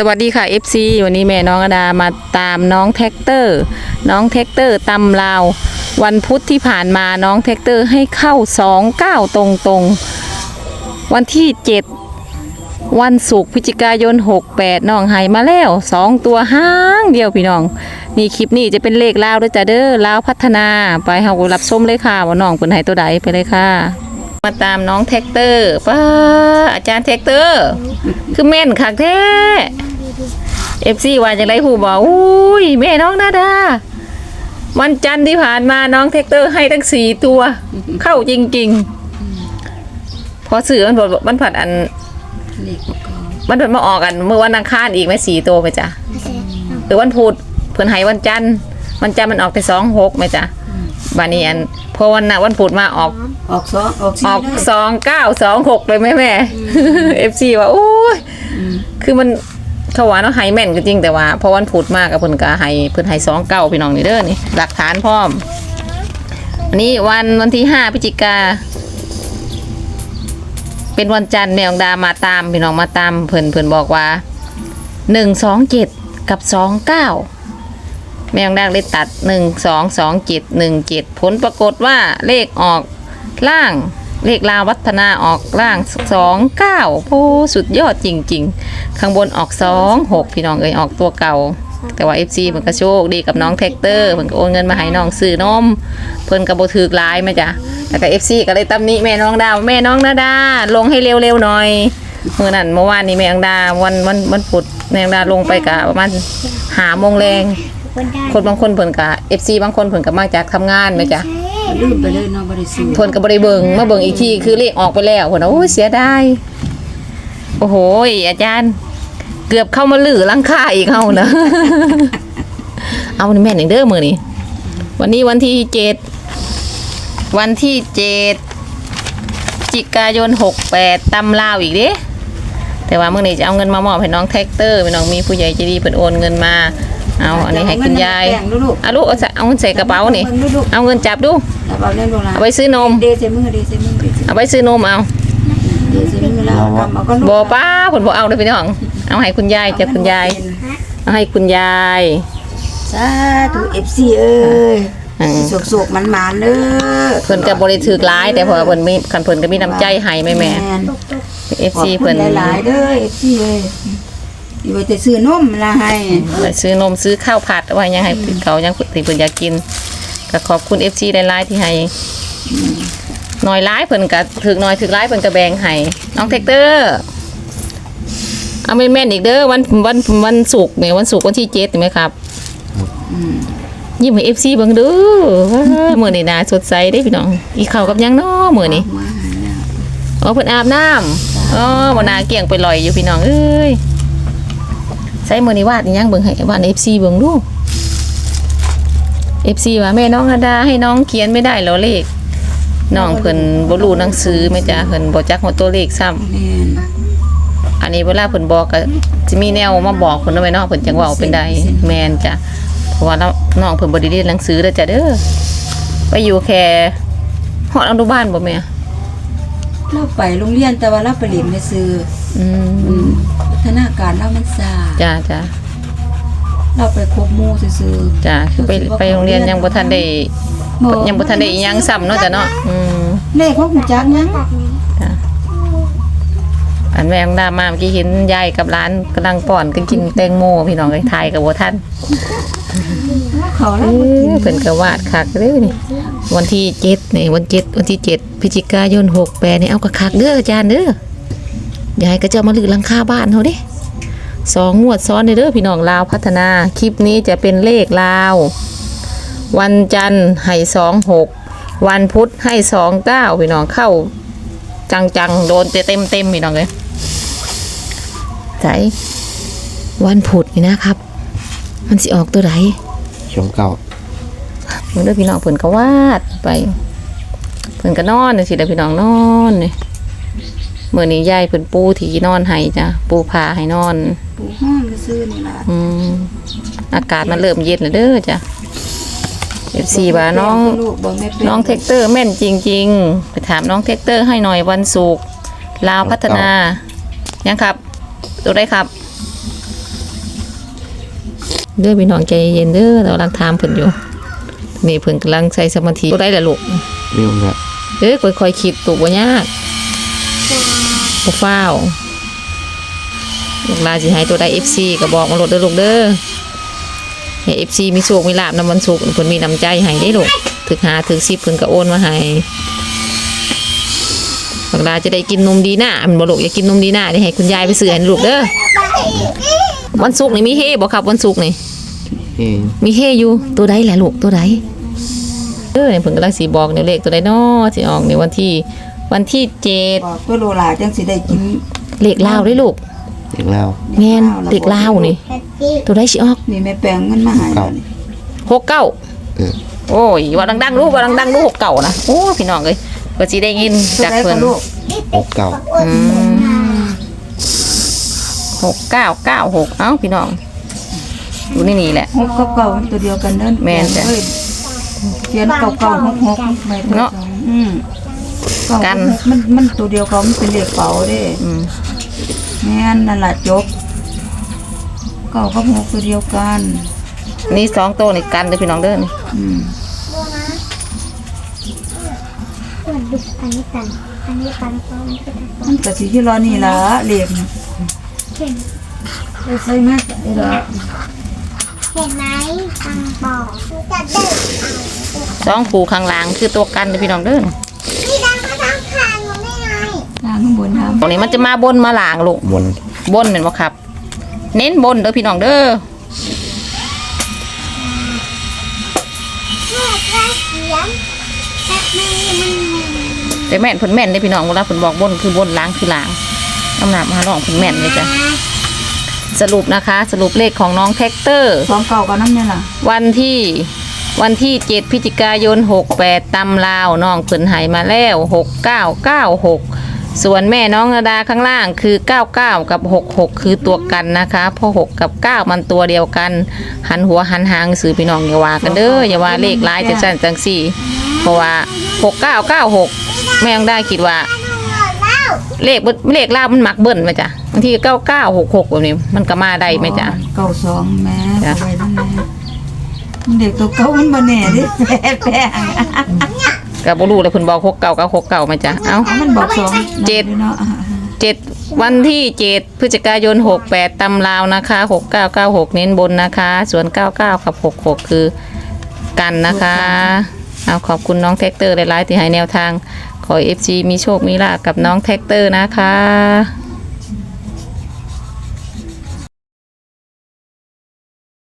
สวัสดีค่ะ FC วันนี้แม่น้องอดามาตามน้องแท็กเตอร์ น้องแท็กเตอร์ตำลาว วันพุธที่ผ่านมาน้องแท็กเตอร์ให้เข้า29ตรงตรงๆวันที่7วันศุกร์พฤศจิกายน 68 น้องหายมาแล้ว 2 ตัวห้างเดียวพี่น้อง นี่คลิปนี้จะเป็นเลขลาวด้วยจ้ะเด้อลาวพัฒนาไปเฮารับชมเลยค่ะว่าน้องเพิ่นให้ตัวใดไปเลยค่ะ มาตามน้องแท็กเตอร์ป้าอาจารย์แท็กเตอร์ คือแม่นคักแท้ เอฟซีว่าจังไรหูบอกอุ้ยแม่น้องนาดาวันจันทร์ที่ผ่านมาน้องแท็กเตอร์ให้ทั้งสี่ตัว เข้าจริง ๆ พอสื่อมันบอกมันผัดอันเลขประกอบมันผัดมาออกกัน เมื่อวันอังคารอีกไหมสี่ตัวไหมจ๊ะหรือวันพุธเพิ่นให้วันจันทร์วันจันทร์มันออกไปสองหกไหมจ๊ะบานี้อันพอวันน่ะวันพุธมาออกออกสองออกอสี่อกได้สองเก้าสองหกเลยไหมแม่เอฟซีว่าโอ้ยคือมัน เขาว่าเนาะไฮแม่นก็จริงแต่ว่าพอวันพุธมากกับเพิ่นก็ไฮเพิ่นไฮสองเก้าพี่น้องนี่เด้อนี่หลักฐานพร้อมอันนี้วันวันที่ห้าพฤศจิกา เป็นวันจันทร์แมวดามาตามพี่น้องมาตามเพิ่นเพิ่นบอกว่าหนึ่งสองเจ็ดกับสองเก้าแมวดาเลยตัดหนึ่งสองสองเจ็ดหนึ่งเจ็ดผลปรากฏว่าเลขออกล่าง เลขลาววัฒนาออกล่างสองเก้าโอ้สุดยอดจริง ๆ ข้างบนออกสองหกพี่น้องเอ้ยออกตัวเก่า แต่ว่า FC เพิ่นก็โชคดีกับน้องแท็กเตอร์เพิ่นก็โอนเงินมาให้น้องซื้อนมเพิ่นก็บ่ถือหลายแม่จ้ะแล้วก็ FC ก็เลยตำหนิแม่น้องดาวแม่น้องนาดาลงให้เร็วๆหน่อยมื้อนั้นเมื่อวานนี้แม่น้องดาวันวันวันพุธแม่น้องดาลงไปกะประมาณ5โมงแรงคนบางคนเพิ่นก็ FC บางคนเพิ่นก็มาจากทำงานแม่จ้ะ ลืมไปเลยเนาะบริสุทธิ์เพิ่นก็บ่ได้เบิ่งมาเบิ่งอีกทีคือเลขออกไปแล้วเพิ่นว่าโอ้ยเสียดายโอ้โหอาจารย์ เกือบเข้ามาลือหลังคาอีกเฮานะ เอานี่แม่นอีกเด้อมื้อนี้วันนี้วันที่เจ็ดวันที่เจ็ดจิกายนหกแปดตำลาวอีกเด้แต่ว่าเมื้อนี้จะเอาเงินมามอบให้น้องแท็กเตอร์พี่น้องมีผู้ใหญ่ใจดีเพิ่นโอนเงินมา เอาอันนี้ให้คุณยายแบ่งลูกเอาลูกเอาใส่เอาเงินใส่กระเป๋านี่ เอาเงินจับดูๆแล้วเอาเล่นโบราณเอาไปซื้อนมเดซมือเดซมือเดซเอาไปซื้อนมเอาเดซมือแล้วกำเอาก็ลูกบอป้าผลบอเอาเลยพี่น้อง เอาให้คุณยายจ้ะคุณยาย เอาให้คุณยายสาธุเอฟซีเอ้ยอืมสุกๆมันๆเด้อเพิ่นก็บ่ได้ถือร้าย แต่เพอเพิ่นมีคันเพิ่นก็มีน้ำใจให้แม่แม่นเอฟขอบซีคุเพิ่ณนหลายๆเด้อเอฟซีเอ้ย อยู่ไว้แต่ซื้อนมละให้ไปซื้อนมซื้อข้าวผัดไว้ยังให้เขายังที่เพิ่นอยากกินก็ขอบคุณ FC หลายๆที่ให้น้อยร้ายเพิ่นก็ถึกน้อยถึกร้ายเพิ่นก็แบ่งให้น้องแท็กเตอร์เอาแม่นๆอีกเด้อวันวันวันศุกร์เนี่ยวันศุกร์วันที่เจ็ดเห็นไหมครับยิ้มให้ FC เบิ่งเด้อว้ามื้อนี้น่าสดใสเด้พี่น้อง อีข้าวกับหยังน้อมื้อนี้มาหาแล้วอ๋อเพิ่นอาบน้ำอ๋อบ่นาเกี่ยงไปลอยอยู่พี่น้องเอ้ย ใส่มื้อนี้วาดอิหยังเบิ่งให้วาด FC เบิ่งดู FC ว่าแม่น้องอาดาให้น้องเขียนไม่ได้เหรอเลขน้องเพิ่นบ่รู้หนังสือแม่จ้ะเพิ่นบ่จักหัวตัวเลขซ้ำแม่นอันนี้เวลาเพิ่นบอกก็จะมีแนวมาบอกเพิ่นเอาไว้เนาะเพิ่นจังเว้าเป็นได้แม่นจ้ะเพราะว่าเราน้องเพิ่นบ่ได้เรียนหนังสือเด้อจ้ะเด้อไปอยู่แค่ฮอดอนุบาลบ่แม่ เราไปโรงเรียนแต่ว่าเราไปเรียนไปซื้ออืมอืมพัฒนาการเรามันช้าจ้ะจ้ะเราไปคบหมู่ซื่อๆจ้ะคือไปไปโรงเรียนยังบ่ทันได้ยังบ่ทันได้อิหยังซ้ำเนาะจ้ะเนาะอืมเลขของหูจักยัง จ้ะอันแม่ของดามาเมื่อกี้เห็นยายกับหลานกำลังป้อนกันกินแตงโมพี่น้องเอ้ยทายกับบ่ทันเขาเอแล้วบ่กินอเพิ่นก็วาดคักเด้อนี่ วันที่เจ็ดนี่วันเจ็ดวันที่เจ็ดพฤศจิกายนหกแปดนี่เอากระคักเด้ออาจารย์เด้อยายก็จะมาลือลังคาบ้านเขาด้สองงวดซ้อนเด้อพี่น้องลาวพัฒนา คลิปนี้จะเป็นเลขลาว วันจันทร์ให้สองหกวันพุธให้สองเก้าพี่น้องเข้า จังๆโดนเต็มเต็มพี่น้องเลยใส่วันพุธนี่นะครับ มันสิออกตัวไหนชมเก่า เพิ่นเด้อพี่น้องเพิ่นก็วาดไปเพิ่นก็นอนจังซี่เด้อพี่น้องนอนนี่มื้อนี้ยายเพิ่นปูที่นอนให้จ้ะปูผ้าให้นอน ปูห้องก็ซื้อนี่ล่ะอืมอากาศมันเริ่มเย็นแล้วเด้อจ้ะ FC ว่าน้องลูกบ่แม่เป็นน้องเทคเตอร์แม่นจริง ๆ ไปถามน้องเทคเตอร์ให้หน่อยวันศุกร์ลาวพัฒนา ยังครับดูได้ครับ เด้อพี่น้องใจเย็นเด้อเรากำลังถามเพิ่นอยู่ นี่เพิ่นกำลังใช้สมาธิบ่ได้ล่ะลูกเร็วครับเอ้ยค่อยๆคิดตุบ่ยากบ่ฟ้าวลูกหลานสิให้ตัวใด FC ก็บอกมาโลดเด้อลูกเด้อให้ FC มีโชคมีลาภนำวันสุขเพิ่นมีน้ำใจให้ได้ลูกถึกหาถึก10เพิ่นก็โอนมาให้ลูกหลานจะได้กินนมดีหน้ามันบ่ลูกอยากกินนมดีหน้านี่ให้คุณยายไปซื้อให้ลูกเด้อวันศุกร์นี่มีเฮบ่ครับวันศุกร์นี่ เอ้ยมีเฮอยู่ตัวใดแหละลูกตัวใดเออเนี่ยเพิ่นกำลังสีบอกเนี่ยเลขตัวใดน้อสิออกในวันที่ วันที่เจ็ดบอกตัวโลลาจังสิได้กินเลขลาวได้ลูกเด็กเราแม่นเลขลาวนี่ ตัวใดสิออกนี่แม่แปลงเงินมาใหายเก้าหกเก้าเออโอ้ยว่าดังๆลูกว่าดังๆลูกหกเก้านะโอ้พี่น้องเอ้ยก็สิได้ยินตัวจากใดเพิ่ก็น ลูกหกเก้าอืมหกเก้าเก้าหกเอ้าพี่น้อง ดูนี่นี่แหละ หกกับเก่ามันตัวเดียวกันเด้อแม่นจ้ะเอ้ยเขียนเก่าเก่าหกหกแม่ตัวเนาะสองอืมเากัน มันมันตัวเดียวกันมันเป็นเลขเป๋าเด้อืมแม่นนั่นล่ะจบเก่ากับหกตัวเดียวกัน นี่สองตัวนี่กันเด้อพี่น้องเด้อนี่อืมส่วนดุอันนี้กัน อันนี้กันเพราะมันเป็นตัวมันก็สิที่รอนี่ล่ะเลขน่ะเห็นไปใส่แม่ใส่ละ เห็นไหมตังบอกจะเดินสองผูข้างหล่างคือตัวกันเด้อพี่น้องเด้อพี่ดังก็ดังคางหนูไม่ไงทางข้างบนทางตรงนี้มันจะมาบนมาหล่างลูกบนบนเห็นบ่ครับ เน้นบนเด้อพี่น้องเด้อแม่กระเสียงแป๊บนึงมันแต่แม่นเพิ่นแม่นเด้อพี่น้องเวลาเพิ่นบอกบนคือบนล้างคือล้างน้ำหนักมาน้องเพิ่นแม่นเลยจ้ะ สรุปนะคะ สรุปเลขของน้องแท็กเตอร์ สองเก่ากับน้ำเนี่ยล่ะวันที่วันที่เจ็ดพฤศจิกายนหกแปดตำลาวน้องเพิ่นใหายมาแล้วหกเก้าเก้าหกส่วนแม่น้องระดาข้างล่างคือ 99 กับ 66 คือตัวกันนะคะเพราะ6กับ 9 มันตัวเดียวกัน หันหัวหันหางสื่อพี่น้องอย่าว่ากันเด้ออย่าว่าเลขร้ายจังสั่นจังสี่ เพราะว่า 6996 แม่ยังได้คิดว่า เลขเบิ้ลเลขลาวมันมักเบิ้ลไหมจ๊ะบางทีก็9966แบบนี้ มันก็มาได้ไหมจ๊ะเก่าสองแม่จ้ะเอาไว้นั่นแหละเด็กตัวเก่ามันบ่แน่ดิแปะแปะก็บ่รู้เลยเพิ่นบอก69กับ69ไหมจ๊ะเอ้าเอามันบอกสองเจ็ดเนาะอ่าเจ็ดวันที่เจ็ดพฤศจิกายนหกแปดตำลาวนะคะหกเก้าเก้าหกเน้นบนนะคะ ส่วนเก้าเก้ากับหกหกคือกันนะคะ เอาขอบคุณน้องแท็กเตอร์หลายๆที่ให้แนวทาง ขอเอฟซีมีโชคมีลาบกับน้องแท็กเตอร์นะคะ